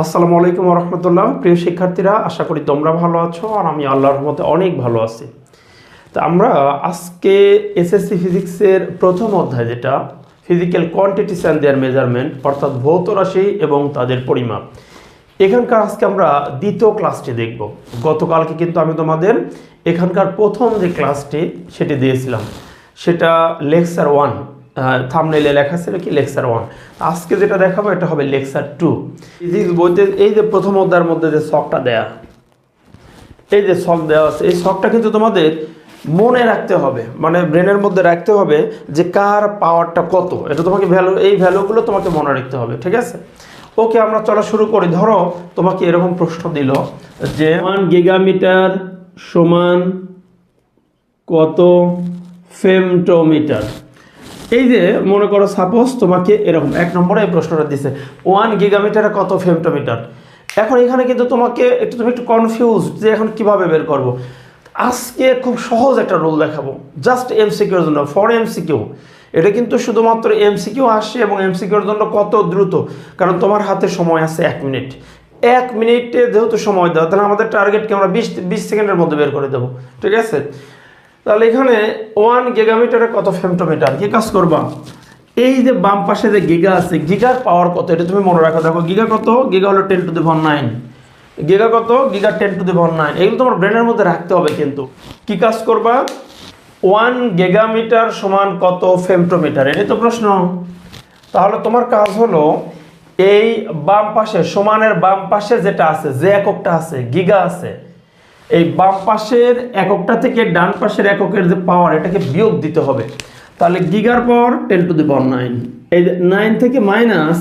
আসসালামু আলাইকুম রহমতুল্লাহ। প্রিয় শিক্ষার্থীরা, আশা করি তোমরা ভালো আছো আর আমি আল্লাহর রহমতে অনেক ভালো আছি। তো আমরা আজকে এসএসসি ফিজিক্সের প্রথম অধ্যায় যেটা physical quantities and their measurement অর্থাৎ ভৌত রাশি এবং তাদের পরিমাপ। এখানকার আজকে আমরা দ্বিতীয় ক্লাসটি দেখব। গতকালকে কিন্তু আমি তোমাদের এখানকার প্রথম যে ক্লাসটি সেটি দিয়েছিলাম। সেটা লেকচার ওয়ান থামনেলে লেখা ছিল কি লেকচার ওয়ান আজকে যেটা দেখাবো, এটা হবে লেকচার টু ফিজিক্স বইতে এই যে প্রথম অধ্যায়ের মধ্যে যে শখটা দেয়া, এই যে শখ দেওয়া আছে, এই শখটা কিন্তু তোমাদের মনে রাখতে হবে মানে ব্রেনের মধ্যে রাখতে হবে যে কার পাওয়ারটা কত। এটা তোমাকে ভ্যালু এই ভ্যালুগুলো তোমাকে মনে রাখতে হবে, ঠিক আছে? ওকে আমরা চলা শুরু করি। ধরো, তোমাকে এরকম প্রশ্ন দিল যে ওয়ান গিগামিটার সমান কত ফেমটোমিটার এই যে মনে করো সাপোজ তোমাকে এরকম, এক নম্বরে এই প্রশ্নটা দিছে ওয়ান গিগামিটারে কত ফেমটোমিটার এখন এখানে কিন্তু তোমাকে একটু, তুমি একটু কনফিউজ যে এখন কীভাবে বের করব। আজকে খুব সহজ একটা রুল দেখাবো জাস্ট এমসিকিউর জন্য ফর এমসিকিউ এটা কিন্তু শুধুমাত্র এমসিকিউ আসে এবং এমসিকিউর জন্য কত দ্রুত, কারণ তোমার হাতে সময় আছে এক মিনিট এক মিনিটে যেহেতু সময় দেওয়া, তাহলে আমাদের টার্গেটকে আমরা বিশ বিশ সেকেন্ডের মধ্যে বের করে দেবো, ঠিক আছে? তাহলে এখানে ওয়ান গেগামিটারে কত ফেমটোমিটার কি কাজ করবা? এই যে বাম পাশে যে গিগা আছে গিগার পাওয়ার কত? এটা তুমি মনে রাখো, দেখো গিগা কত? গিগা হলো ten to the power nine giga কত? Giga ten to the power nine এগুলো তোমার ব্রেনের মধ্যে রাখতে হবে কিন্তু। কি কাজ করবা? ওয়ান গেগামিটার সমান কত ফেমটোমিটার এটাই তো প্রশ্ন। তাহলে তোমার কাজ হলো, এই বাম পাশে, সমানের বাম পাশে যেটা আছে, যে এককটা আছে গিগা আছে এই বাম পাশের এককটা থেকে ডান পাশের এককের যে পাওয়ার এটাকে বিয়োগ দিতে হবে। তাহলে গিগার power ten to the power nine এই নাইন থেকে মাইনাস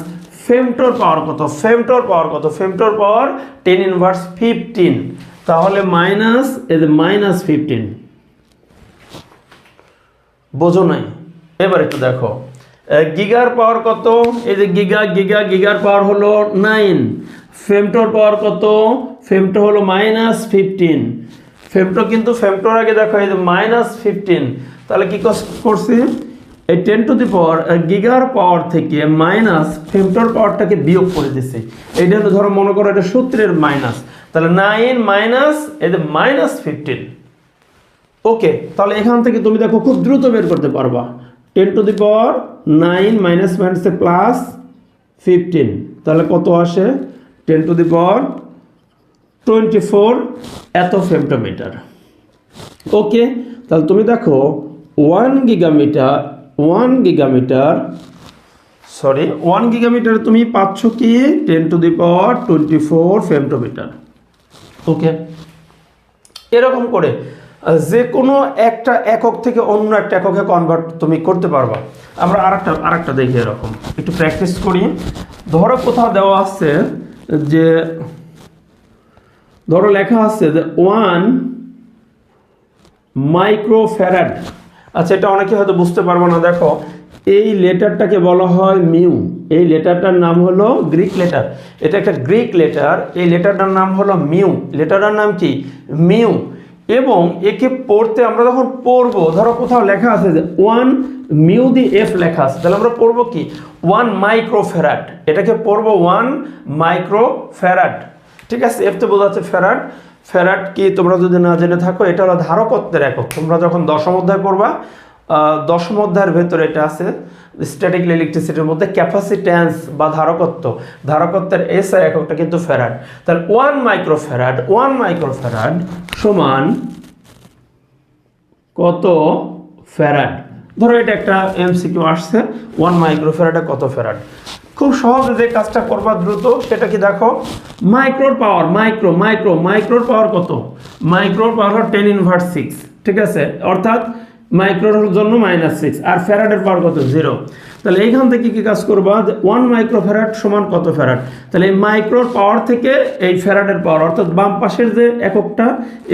ফেমটোর পাওয়ার কত? ফেমটোর পাওয়ার কত? ফেমটোর পাওয়ার টেন ইনভার্স ফিফটিন তাহলে মাইনাস এই মাইনাস ফিফটিন বোঝো নাই? এবার একটু দেখো। গিগার পাওয়ার কত? এই যে গিগা গিগা গিগার পাওয়ার হলো নাইন ফেমটোর পাওয়ার কত? ফেমটো হলো মাইনাস ফিফটিন ফেমটো কিন্তু ফেমটোর আগে দেখো, এই যে মাইনাস ফিফটিন তাহলে কি করছি? এই টেন টু দি পাওয়ার গিগার পাওয়ার থেকে মাইনাস ফেমটোর পাওয়ারটাকে বিয়োগ করে দিছি। এইটা ধরো মনে করো এটা সূত্রের মাইনাস তাহলে নাইন মাইনাস এই মাইনাস ফিফটিন ওকে, তাহলে এখান থেকে তুমি দেখো খুব দ্রুত বের করতে পারবা। Ten to the power nine minus মাইনাসে প্লাস ফিফটিন তাহলে কত আসে? Ten to the power twenty four এত ফেমটোমিটার ওকে, তাহলে তুমি দেখো, one gigametre one gigametre, sorry, one gigametre তুমি পাচ্ছ কি? Ten to the power twenty four femtometre. Okay, এরকম করে যে কোনো একটা একক থেকে অন্য একটা এককে কনভার্ট তুমি করতে পারবা। আমরা আরেকটা আরেকটা দেখি এরকম। একটু প্র্যাকটিস করি। ধরো কোথাও দেওয়া আছে যে ধরো লেখা আছে যে ওয়ান মাইক্রোফ্যারাড আচ্ছা এটা অনেকে হয়তো বুঝতে পারব না দেখো। এই লেটারটাকে বলা হয় মিউ। এই লেটারটার নাম হলো গ্রিক লেটার। এটা একটা গ্রিক লেটার। এই লেটারটার নাম হলো মিউ। লেটারটার নাম কি? মিউ। এবং একে পড়তে আমরা যখন পড়ব ধরো কোথাও লেখা আছে যে ওয়ান মিউ দি এফ লেখা আছে তাহলে আমরা পড়ব কি? ওয়ান মাইক্রোফ্যারাড এটাকে পড়ব ওয়ান মাইক্রোফ্যারাড ঠিক আছে? এফতে বোঝা যাচ্ছে ফ্যারাড ফেরাট কি? তোমরা যদি না জেনে থাকো, এটা হলো ধারকত্বের একক। তোমরা যখন দশম অধ্যায় পড়বা দশম অধ্যায়ের ভেতরে এটা আছে স্ট্যাটিক ইলেকট্রিসিটির মধ্যে ক্যাপাসিট্যান্স বা ধারকত্ব। ধারকত্বের এস এককটা কিন্তু ফেরাট তাহলে one micro farad one micro farad সমান কত ফ্যারাড ধরো এটা একটা এমসিকিউ আসছে ওয়ান মাইক্রো ফ্যারাডে কত ফ্যারাড খুব সহজে যে কাজটা করবা দ্রুত, সেটা কি দেখো? মাইক্রোর পাওয়ার মাইক্রো মাইক্রো মাইক্রোর পাওয়ার কত? মাইক্রোর পাওয়ার টেন ইনভার্স সিক্স ঠিক আছে? অর্থাৎ মাইক্রোর জন্য মাইনাস সিক্স আর ফ্যারাডের পাওয়ার কত? জিরো তাহলে এইখান থেকে কি কাজ করবা? যে ওয়ান মাইক্রো ফ্যারাড সমান কত ফ্যারাড তাহলে এই মাইক্রোর পাওয়ার থেকে এই ফ্যারাডের পাওয়ার অর্থাৎ বাম পাশের যে এককটা,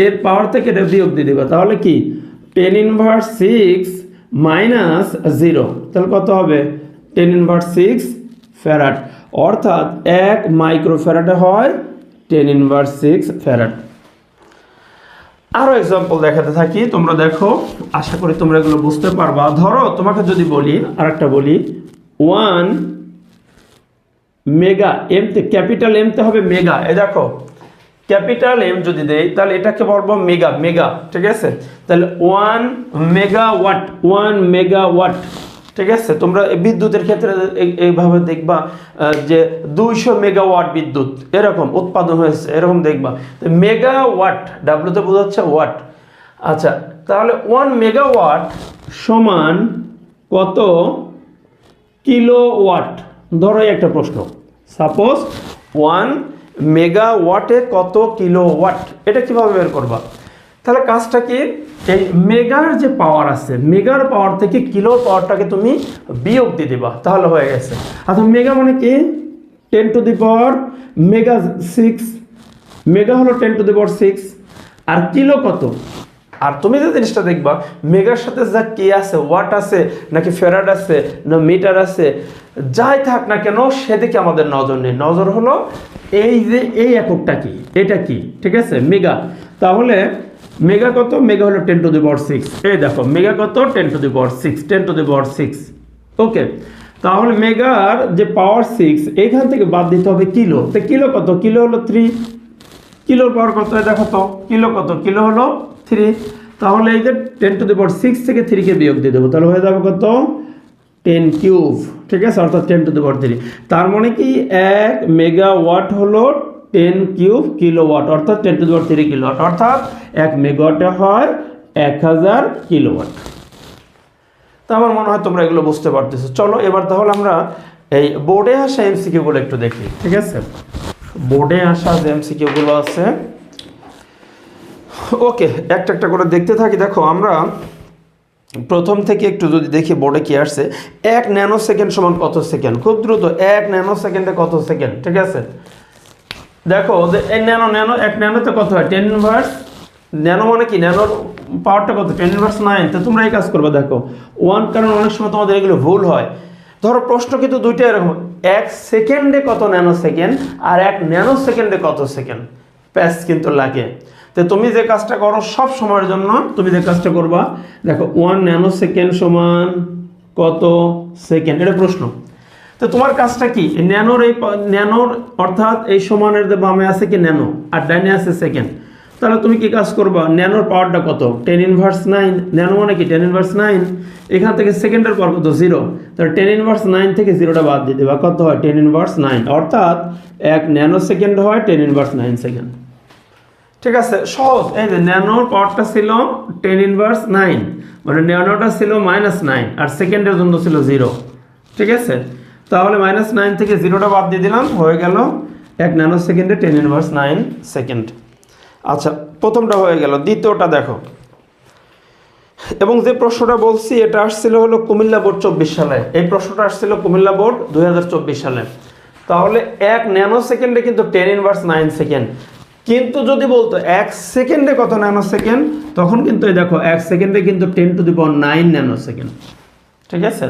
এর পাওয়ার থেকে এটা বিয়োগ দিয়ে দেবে। তাহলে কি? Ten inverse six minus zero. তাহলে কত হবে? Ten inverse six farad. অর্থাৎ এক মাইক্রো ফ্যারাডে হয় টেন ইনভার্স সিক্স ফ্যারাড। আরও এক্সাম্পল দেখাতে থাকি। তোমরা দেখো, আশা করি তোমরা এগুলো বুঝতে পারবা। ধরো, তোমাকে যদি বলি, আরেকটা বলি ওয়ান মেগা এমতে ক্যাপিটাল এমতে হবে মেগা এ দেখো ক্যাপিটাল এম যদি দেই, তাহলে এটাকে বলব মেগা মেগা, ঠিক আছে? তাহলে one mega watt one mega watt ঠিক আছে? তোমরা বিদ্যুতের ক্ষেত্রে এই- এইভাবে দেখবা যে দুইশো মেগাওয়াট বিদ্যুৎ, এরকম উৎপাদন হয়েছে, এরকম দেখবা। মেগা ওয়াট ডাব্লুতে বোঝাচ্ছে ওয়াট আচ্ছা তাহলে ওয়ান মেগাওয়াট সমান কত কিলো ওয়াট ধরো একটা প্রশ্ন। সাপোজ ওয়ান মেগা ওয়াটে কত কিলো ওয়াট এটা কীভাবে বের করবা? তাহলে কাজটা কি? এই মেগার যে পাওয়ার আছে, মেগার পাওয়ার থেকে কিলোর পাওয়ারটাকে তুমি বিয়োগ দিয়ে দিবা। তাহলে হয়ে গেছে। আচ্ছা মেগা মানে কি? Ten to the power mega six mega হলো ten to the power six R kilo কত? আর তুমি যে জিনিসটা দেখবা, মেগার সাথে যা কে আছে ওয়াট আছে, নাকি ফেরাড আছে, না মিটার আছে যাই থাক না কেন, সেদিকে আমাদের নজর নেই। নজর হলো এই যে এই এককটা কি? এটা কি? ঠিক আছে? মেগা। তাহলে মেগা কত? মেগা হলো ten to the power six. এই দেখো, মেগা কত? Ten to the power six. Ten to the power six. Okay, তাহলে মেগার যে পাওয়ার সিক্স, এইখান থেকে বাদ দিতে হবে কিলো। তো কিলো কত? কিলো হলো থ্রি। কিলোর পাওয়ার কত? দেখো তো, কিলো কত? কিলো হলো থ্রি। তাহলে এই যে ten to the power six থেকে থ্রিকে বিয়োগ দিয়ে দেবো। তাহলে হয়ে যাবে কত? টেন কিউব ঠিক আছে? অর্থাৎ ten to the power three তার মানে কি এক মেগা ওয়াট হলো টেন কিউব কিলো ওয়াট অর্থাৎ ten to the power three kilo watt অর্থাৎ এক মেগাওয়াটে হয় এক হাজার কিলো ওয়াট তো আমার মনে হয় তোমরা এগুলো বুঝতে পারতেছো। চলো, এবার তাহলে আমরা এই বোর্ডে আসা এমসিকিউগুলো একটু দেখি, ঠিক আছে? বোর্ডে আসা যে এমসিকিউগুলো আছে, ওকে, একটা একটা করে দেখতে থাকি। দেখো, আমরা প্রথম থেকে একটু যদি দেখি বোর্ডে কি আসছে, এক ন্যানো সেকেন্ড সমান কত সেকেন্ড খুব দ্রুত, এক ন্যানো সেকেন্ডে কত সেকেন্ড ঠিক আছে? দেখো, যে এই ন্যানো ন্যানো এক ন্যানোতে কত হয়? টেন ইনভার্স ন্যানো মানে কি? ন্যানোর পাওয়ারটা কত? টেন ইনভার্স নাইন তো তোমরা এই কাজ করবে, দেখো। ওয়ান কারণ অনেক সময় তোমাদের এগুলো ভুল হয়। ধরো, প্রশ্ন কিন্তু দুইটা এরকম। এক সেকেন্ডে কত ন্যানো সেকেন্ড আর এক ন্যানো সেকেন্ডে কত সেকেন্ড প্যাস কিন্তু লাগে। তো তুমি যে কাজটা করো সব সময়ের জন্য তুমি যে কাজটা করবা, দেখো ওয়ান ন্যানো সেকেন্ড সমান কত সেকেন্ড এটা প্রশ্ন। তো তোমার কাজটা কি? ন্যানোর এই ন্যানোর অর্থাৎ এই সমানের বামে আছে কি ন্যানো? আর ডাইনে আছে সেকেন্ড তাহলে তুমি কি কাজ করবা? ন্যানোর পাওয়ারটা কত? টেন ইনভার্স নাইন ন্যানো মানে কি? টেন ইনভার্স নাইন এখান থেকে সেকেন্ডের পাওয়ার কত? জিরো তাহলে টেন ইনভার্স নাইন থেকে জিরোটা বাদ দিয়ে দেবা। কত হয়? টেন ইনভার্স নাইন অর্থাৎ এক ন্যানো সেকেন্ড হয় টেন ইনভার্স নাইন সেকেন্ড ঠিক আছে, সহজ। এই যে ন্যানোর পাওয়ারটা ছিল টেন ইনভার্স নাইন মানে ন্যানোটা ছিল মাইনাস নাইন আর সেকেন্ডের জন্য ছিল জিরো ঠিক আছে? তাহলে মাইনাস নাইন থেকে জিরোটা বাদ দিয়ে দিলাম, হয়ে গেল এক ন্যানো সেকেন্ডে টেন ইনভার্স নাইন সেকেন্ড আচ্ছা প্রথমটা হয়ে গেল, দ্বিতীয়টা দেখো। এবং যে প্রশ্নটা বলছি, এটা আসছিল হলো কুমিল্লা বোর্ড চব্বিশ সালে। এই প্রশ্নটা আসছিল কুমিল্লা বোর্ড দুই হাজার চব্বিশ সালে। তাহলে এক ন্যানো সেকেন্ডে কিন্তু টেন ইনভার্স নাইন সেকেন্ড কিন্তু যদি বলতো এক সেকেন্ডে কত ন্যানো সেকেন্ড তখন কিন্তু এই দেখো, এক সেকেন্ডে কিন্তু ten to the power nine nano second ঠিক আছে?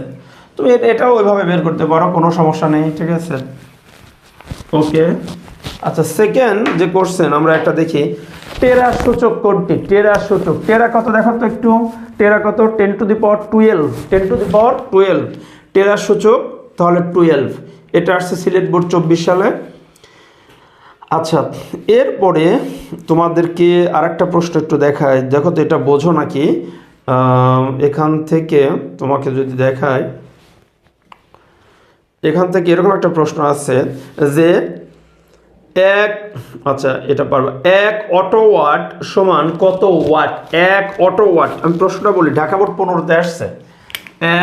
তুমি এটা- এটাও ওইভাবে বের করতে পারো, কোনো সমস্যা নেই, ঠিক আছে? ওকে। আচ্ছা সেকেন্ড যে কোশ্চেন আমরা একটা দেখি। টেরা সূচক কোনটি? টেরা সূচক টেরা কত দেখো তো একটু। টেরা কত? Ten to the power twelve ten to the power twelve tera সূচক তাহলে টুয়েলভ এটা আসছে সিলেট বোর্ড চব্বিশ সালে। আচ্ছা এরপরে তোমাদেরকে আরেকটা প্রশ্ন একটু দেখায় দেখো তো, এটা বোঝো নাকি? এখান থেকে তোমাকে যদি দেখায় এখান থেকে এরকম একটা প্রশ্ন আছে যে এক আচ্ছা এটা পারব এক অটো ওয়াট সমান কত ওয়াট? এক অটো ওয়াট। আমি প্রশ্নটা বলি, ঢাকা বোর্ড পনেরোতে আসছে।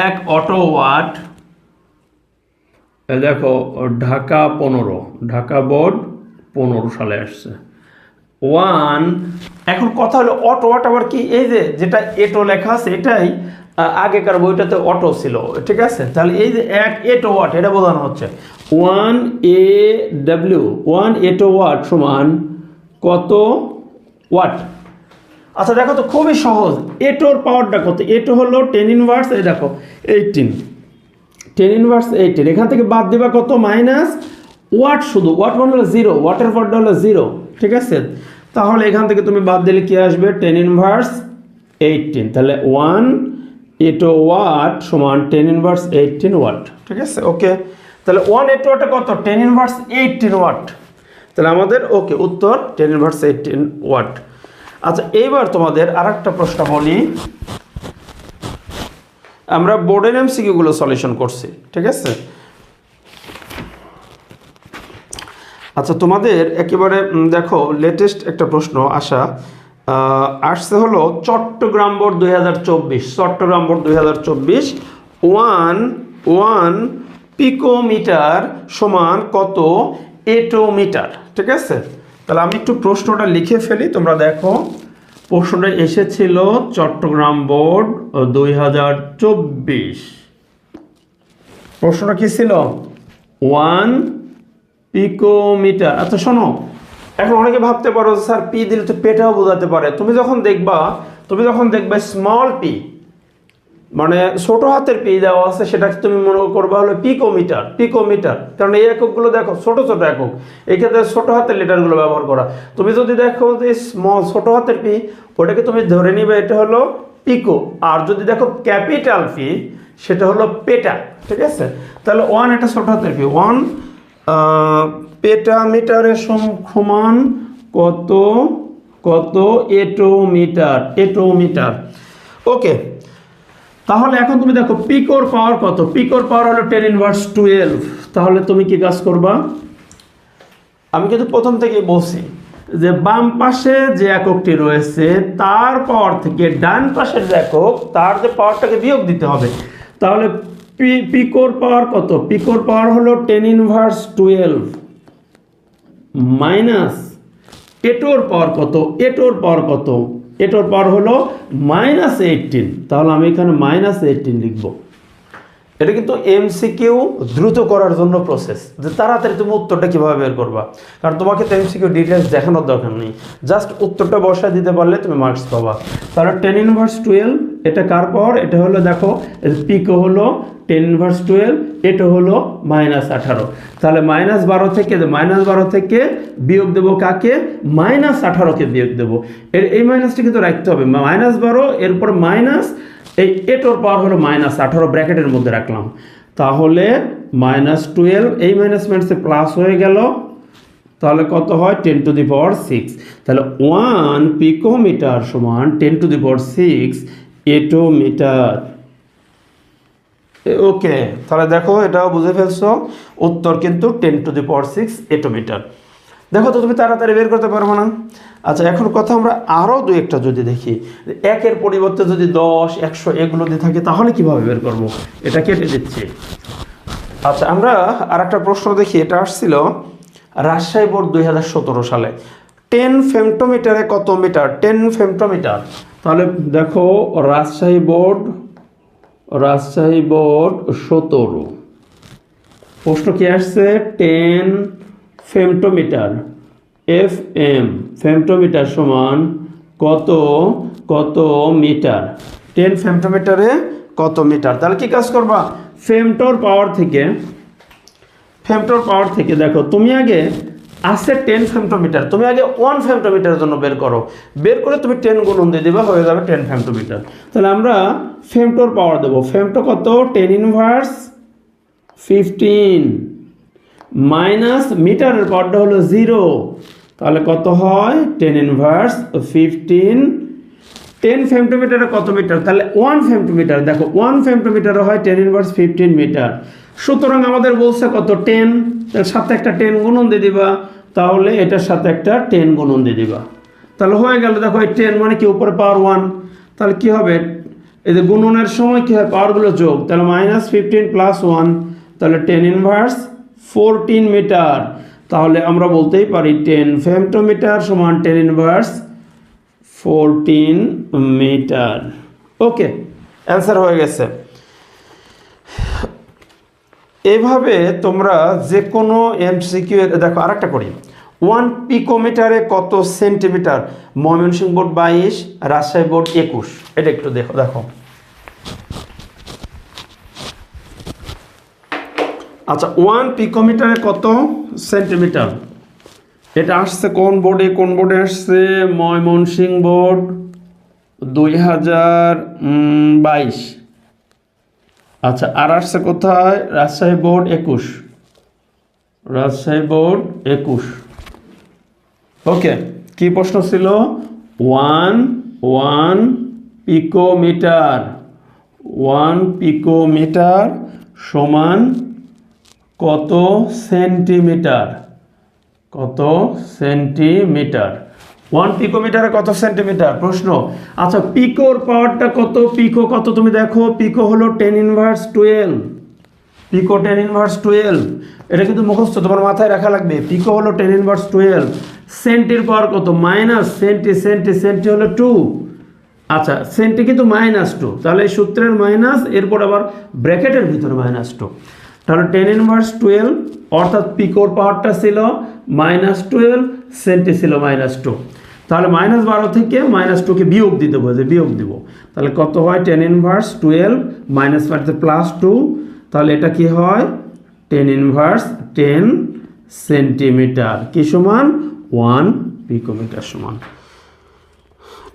এক অটো ওয়াট দেখো, ঢাকা পনেরো, ঢাকা বোর্ড পনেরো সালে আসছে। ওয়ান, এখন কথা হলো অটো ওয়াট আবার কি? এই যে যেটা এটো লেখা আছে, এটাই আগেকার বইটাতে অটো ছিল, ঠিক আছে? তাহলে এই যে এক, এটো ওয়াট, এটা বোঝানো হচ্ছে। One A W, one atto watt সমান কত ওয়াট? আচ্ছা দেখো তো খুবই সহজ। এটোর পাওয়ারটা কত? এটো হলো টেন ইনভার্স, এই দেখো, এইটিন। Ten inverse, eighteen. এখান থেকে বাদ দিবা কত? মাইনাস ওয়াট শুধু? ওয়াট মানে হলো জিরো ওয়াটের পরটা হলো জিরো ঠিক আছে? তাহলে এখান থেকে তুমি বাদ দিলে কি আসবে? টেন ইনভার্স এইটিন তাহলে ওয়ান এটো ওয়াট সমান টেন ইনভার্স এইটিন ওয়াট ঠিক আছে? ওকে তাহলে ওয়ান এইট ওয়াটে কত? টেন ইনভার্স এইটিন ওয়াট তাহলে আমাদের ওকে উত্তর টেন ইনভার্স এইটিন ওয়াট আচ্ছা এইবার তোমাদের আর একটা প্রশ্ন বলি। আমরা বোর্ডের এমসিকিউগুলো সলিউশন করছি। ঠিক আছে? আচ্ছা তোমাদের একেবারে দেখো লেটেস্ট একটা প্রশ্ন আসা আসছে হলো চট্টগ্রাম বোর্ড দুই হাজার চব্বিশ, চট্টগ্রাম বোর্ড দুই হাজার চব্বিশ, ওয়ান ওয়ান পিকোমিটার সমান কত এটোমিটার? ঠিক আছে? তাহলে আমি একটু প্রশ্নটা লিখে ফেলি, তোমরা দেখো। প্রশ্নটা এসেছিল চট্টগ্রাম বোর্ড দুই হাজার চব্বিশ। প্রশ্নটা কি ছিল? One picometre. আচ্ছা শোনো, এখন অনেকে ভাবতে পারো স্যার, পি দিলে তো পেটাও বোঝাতে পারে। তুমি যখন দেখবা, তুমি যখন দেখবে স্মল পি মানে ছোট হাতের পি দেওয়া আছে, সেটাকে তুমি মনে করবা হলো পিকোমিটার পিকোমিটার। কারণ এই এককগুলো দেখো, ছোট ছোট একক। এই ক্ষেত্রে ছোট হাতের লিটারগুলো ব্যবহার করা। তুমি যদি দেখো যে স্মল ছোট হাতের পি, ওটাকে তুমি ধরে নিবে, এটা হলো পিকো। আর যদি দেখো ক্যাপিটাল পি, সেটা হলো পেটা, ঠিক আছে? তাহলে ওয়ান এটা ছোট হাতের পি ওয়ান পেটা মিটারের সম- সমান কত? কত? এটোমিটার এটোমিটার। ওকে, তাহলে এখন তুমি দেখো পিকোর পাওয়ার কত? পিকোর পাওয়ার হলো টেন ইনভার্স টুয়েলভ তাহলে তুমি কি কাজ করবা? আমি কিন্তু প্রথম থেকেই বলছি যে বাম পাশে যে এককটি রয়েছে, তার পাওয়ার থেকে ডান পাশের যে একক, তার যে পাওয়ারটাকে বিয়োগ দিতে হবে। তাহলে পি, পিকোর পাওয়ার কত? পিকোর পাওয়ার হলো টেন ইনভার্স টুয়েলভ মাইনাস এটোর পাওয়ার কত? এটোর পাওয়ার কত? এটোর পাওয়ার হলো মাইনাস এইটিন। তাহলে আমি এখানে মাইনাস এইটিন লিখব। এটা কিন্তু এমসিকিউ দ্রুত করার জন্য প্রসেস যে তাড়াতাড়ি তুমি উত্তরটা কীভাবে বের করবা। কারণ তোমাকে তো এমসিকিউ ডিটেলস দেখানোর দরকার নেই। জাস্ট উত্তরটা বসায় দিতে পারলে তুমি মার্কস পাবা। তাহলে টেন ইনভার্স টুয়েলভ এটা কার পাওয়ার এটা হলো দেখো পিকো হলো টেন ইনভার্স টুয়েলভ এটা হলো মাইনাস আঠারো। তাহলে মাইনাস বারো থেকে মাইনাস বারো থেকে বিয়োগ দেবো কাকে? মাইনাস আঠারোকে বিয়োগ দেবো। এর, এই মাইনাসটা কিন্তু রাখতে হবে। মাইনাস বারো, এরপর মাইনাস এই এটোর পাওয়ার হলো মাইনাস আঠারো ব্র্যাকেটের মধ্যে রাখলাম। তাহলে মাইনাস টুয়েলভ এই মাইনাস মাইনাসে প্লাস হয়ে গেল। তাহলে কত হয়? Ten to the power six তাহলে ওয়ান পিকোমিটার সমান ten to the power six attometre okay তাহলে দেখো, এটাও বুঝে ফেলছো। উত্তর কিন্তু ten to the power six attometre দেখো তো, তুমি তাড়াতাড়ি বের করতে পারব না আচ্ছা এখন কথা আমরা আরও দু একটা যদি দেখি, একের পরিবর্তে যদি দশ, একশো এগুলো দিয়ে থাকে, তাহলে কীভাবে বের করব? এটা কেটে দিচ্ছি। আচ্ছা আমরা আর একটা প্রশ্ন দেখি, এটা আসছিল রাজশাহী বোর্ড দুই হাজার সতেরো সালে। টেন ফেমটোমিটারে কত মিটার? টেন ফেমটোমিটার তাহলে দেখো, রাজশাহী বোর্ড রাজশাহী বোর্ড সতেরো। প্রশ্ন কি আসছে? Ten femtometre F M femtometre সমান কত কত মিটার টেন ফেমটোমিটারে কত মিটার তাহলে কি কাজ করবা? ফেমটোর পাওয়ার থেকে ফেমটোর পাওয়ার থেকে দেখো তুমি আগে আছে টেন ফেমটোমিটার তুমি আগে ওয়ান ফেমটোমিটারের জন্য বের করো। বের করে তুমি টেন গুণন দিয়ে দেবে হয়ে যাবে টেন ফেমটোমিটার তাহলে আমরা ফেমটোর পাওয়ার দেবো। ফেমটো কত? টেন ইনভার্স ফিফটিন মাইনাস মিটারের পাওয়ারটা হলো জিরো। তাহলে কত হয়? টেন ইনভার্স ফিফটিন টেন ফেমটোমিটারে কত মিটার? তাহলে ওয়ান ফেমটোমিটার দেখো ওয়ান ফেমটোমিটারে হয় টেন ইনভার্স ফিফটিন মিটার। সুতরাং আমাদের বলছে কত? টেন। এর সাথে একটা টেন গুণন দিয়ে দিবা। তাহলে এটার সাথে একটা টেন গুণন দিয়ে দিবা। তাহলে হয়ে গেল, দেখো, এই টেন মানে কি? উপরে পাওয়ার ওয়ান তাহলে কি হবে? এই যে গুণনের সময় কি হয়? পাওয়ারগুলো যোগ। তাহলে মাইনাস ফিফটিন প্লাস ওয়ান তাহলে টেন ইনভার্স ফোরটিন মিটার তাহলে আমরা বলতেই পারি টেন ফেমটোমিটার সমান ten inverse fourteen metre okay answer হয়ে গেছে। এভাবে তোমরা যে কোনো এমসিকিউ দেখো আরেকটা করি। ওয়ান পিকোমিটারে কত সেন্টিমিটার ময়মনসিংহ বোর্ড বাইশ, রাজশাহী বোর্ড একুশ। এটা একটু দেখো দেখো। আচ্ছা ওয়ান পিকোমিটারে কত সেন্টিমিটার এটা আসছে কোন বোর্ডে কোন বোর্ডে আসছে? ময়মনসিংহ বোর্ড দুই হাজার বাইশ। আচ্ছা আর আসছে কোথায়? রাজশাহী বোর্ড একুশ। রাজশাহী বোর্ড একুশ। ওকে, কি প্রশ্ন ছিল? One one picometre one picometre সমান কত সেন্টিমিটার? কত সেন্টিমিটার? ওয়ান পিকোমিটারে কত সেন্টিমিটার? প্রশ্ন। আচ্ছা পিকোর পাওয়ারটা কত? পিকো কত? তুমি দেখো পিকো হলো ten inverse twelve pico ten inverse twelve এটা কিন্তু মুখস্থ, তোমার মাথায় রাখা লাগবে। পিকো হলো টেন ইনভার্স টুয়েলভ সেন্টির পাওয়ার কত? মাইনাস সেন্টি সেন্টি সেন্টি হলো টু আচ্ছা সেন্টি কিন্তু মাইনাস টু তাহলে সূত্রের মাইনাস এরপর আবার ব্র্যাকেটের ভিতরে মাইনাস টু তাহলে টেন ইনভার্স টুয়েলভ অর্থাৎ পিকোর পাওয়ারটা ছিল মাইনাস টুয়েলভ সেন্টি ছিল মাইনাস টু তাহলে মাইনাস বারো থেকে মাইনাস টুকে বিয়োগ দিতে বলছে বিয়োগ দিব। তাহলে কত হয় টেন ইনভার্স টুয়েলভ মাইনাস বাড়িতে প্লাস টু তাহলে এটা কি হয়? টেন ইনভার্স টেন সেন্টিমিটার কি সমান? ওয়ান পিকোমিটার সমান।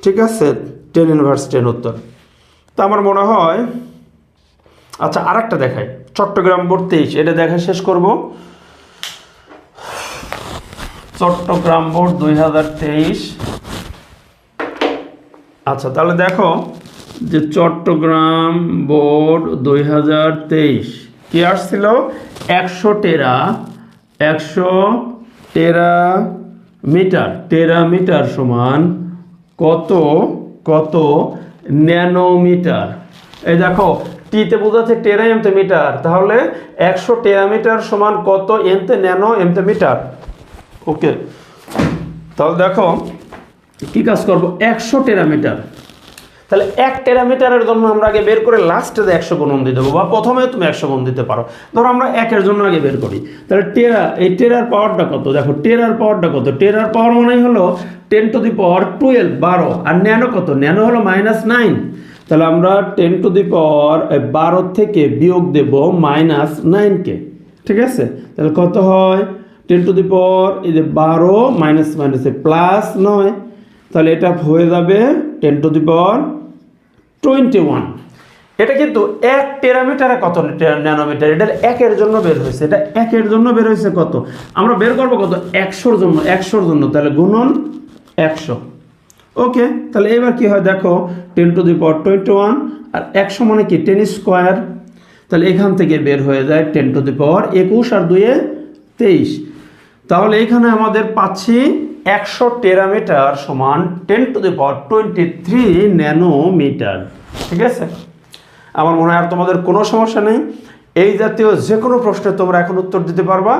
ঠিক আছে টেন ইনভার্স টেন উত্তর। তা আমার মনে হয় আচ্ছা আর একটা দেখাই। চট্টগ্রাম বোর্ড তেইশ, এটা দেখা শেষ করব। চট্টগ্রাম বোর্ড দুই হাজার তেইশ। আচ্ছা তাহলে দেখো যে চট্টগ্রাম বোর্ড দুই হাজার তেইশ, কি আসছিল? একশো টেরা একশো টেরা মিটার টেরা মিটার সমান কত কত ন্যানোমিটার। এই দেখো টিতে বোঝাচ্ছে টেরা এমতে মিটার তাহলে একশো টেরা মিটার সমান কত এমতে ন্যানো এমতে মিটার ওকে। তাহলে দেখো কি কাজ করব? একশো টেরামিটার। তাহলে এক টেরামিটারের জন্য আমরা আগে বের করে লাস্টে একশো গুণন দিয়ে দেবো বা প্রথমে তুমি একশো গুণ দিতে পারো। ধরো আমরা একের জন্য আগে বের করি। তাহলে টেরা এই টেরার পাওয়ারটা কত? দেখো টেরার পাওয়ারটা কত? টেরার পাওয়ার মানেই হলো ten to the power twelve বারো আর ন্যানো কত? ন্যানো হলো মাইনাস নাইন তাহলে আমরা টেন টু দি পাওয়ার বারো থেকে বিয়োগ দেব মাইনাস নাইনকে ঠিক আছে? তাহলে কত হয়? টেন টু দি পাওয়ার এই যে বারো মাইনাস মাইনাসে প্লাস নয়। তাহলে এটা হয়ে যাবে ten to the power twenty one এটা কিন্তু এক টেরামিটারে কত ন্যানোমিটার? এটা একের জন্য বের হয়েছে। এটা একের জন্য বের হয়েছে কত? আমরা বের করব কত? একশোর জন্য। একশোর জন্য। তাহলে গুণন একশো। ওকে তাহলে এবার কি হয় দেখো ten to the power twenty one আর একশো মানে কি টেন স্কোয়ার তাহলে এখান থেকে বের হয়ে যায় টেন টু দি পাওয়ার একুশ আর দুয়ে তেইশ। তাহলে এখানে আমাদের পাচ্ছি একশো টেরামিটার সমান ten to the power twenty three nanometre, ঠিক আছে? আমার মনে হয় আর তোমাদের কোনো সমস্যা নেই। এই জাতীয় যে কোনো প্রশ্নে তোমরা এখন উত্তর দিতে পারবা।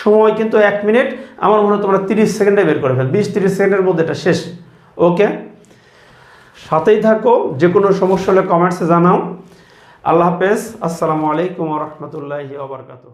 সময় কিন্তু এক মিনিট, আমার মনে হয় তোমরা তিরিশ সেকেন্ডে বের করে ফেল বিশ, তিরিশ সেকেন্ডের মধ্যে এটা শেষ। ওকে সাথেই থাকো যে কোনো সমস্যা হলে কমেন্টসে জানাও। আল্লাহ হাফেজ, আসসালামু আলাইকুম রহমতুল্লাহি ওবরকাতুহ